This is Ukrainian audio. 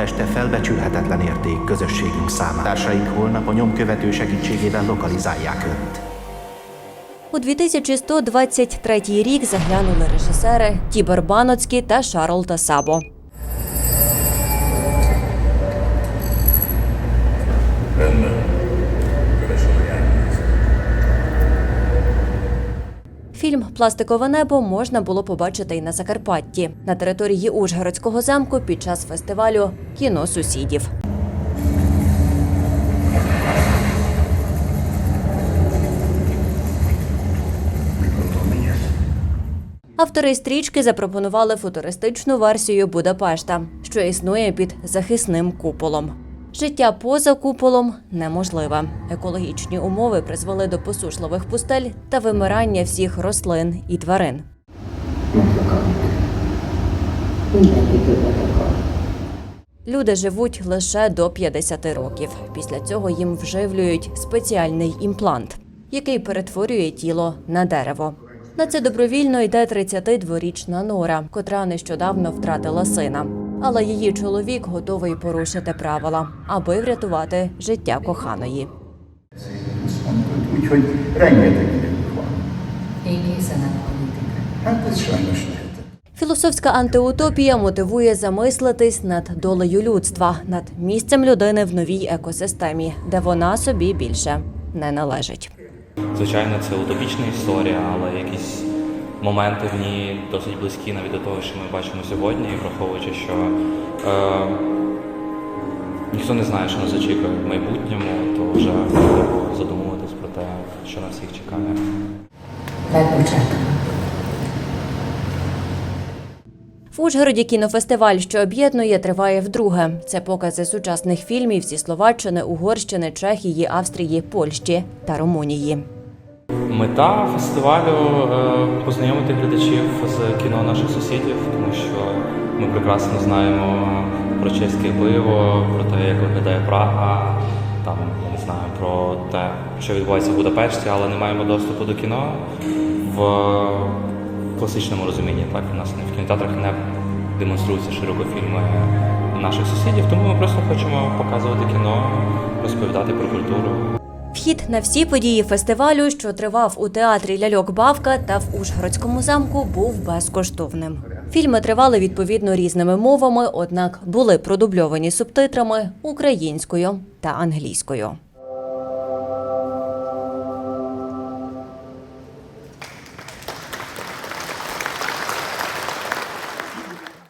teste felbecsülhetetlen érték közösségünk számára. Társaink holnap a nyomkövető segítségével lokalizálják őt. У 2123 рік заглянули режисери Тібор Баноцький та Шарл Тасабо. Фільм Пластикове небо можна було побачити й на Закарпатті на території Ужгородського замку під час фестивалю Кіно сусідів. Автори стрічки запропонували футуристичну версію Будапешта, що існує під захисним куполом. Життя поза куполом неможливе. Екологічні умови призвели до посушливих пустель та вимирання всіх рослин і тварин. Люди живуть лише до 50 років. Після цього їм вживлюють спеціальний імплант, який перетворює тіло на дерево. На це добровільно йде 32-річна Нора, котра нещодавно втратила сина. Але її чоловік готовий порушити правила, аби врятувати життя коханої. Філософська антиутопія мотивує замислитись над долею людства, над місцем людини в новій екосистемі, де вона собі більше не належить. Звичайно, це утопічна історія, але якісь моменти в ній досить близькі навіть до того, що ми бачимо сьогодні, і враховуючи, що е, ніхто не знає, що нас очікує в майбутньому, то вже важливо задумуватись про те, що нас всіх чекає. В Ужгороді кінофестиваль, що об'єднує, триває вдруге. Це покази сучасних фільмів зі Словаччини, Угорщини, Чехії, Австрії, Польщі та Румунії. Мета фестивалю е, познайомити глядачів з кіно наших сусідів, тому що ми прекрасно знаємо про чеське пиво, про те, як виглядає Прага, там я не знаю про те, що відбувається в Будапешті, але не маємо доступу до кіно в класичному розумінні. Так у нас не в кінотеатрах не демонструються широко фільми наших сусідів, тому ми просто хочемо показувати кіно, розповідати про культуру. Вхід на всі події фестивалю, що тривав у театрі Ляльок Бавка та в Ужгородському замку, був безкоштовним. Фільми тривали відповідно різними мовами, однак були продубльовані субтитрами українською та англійською.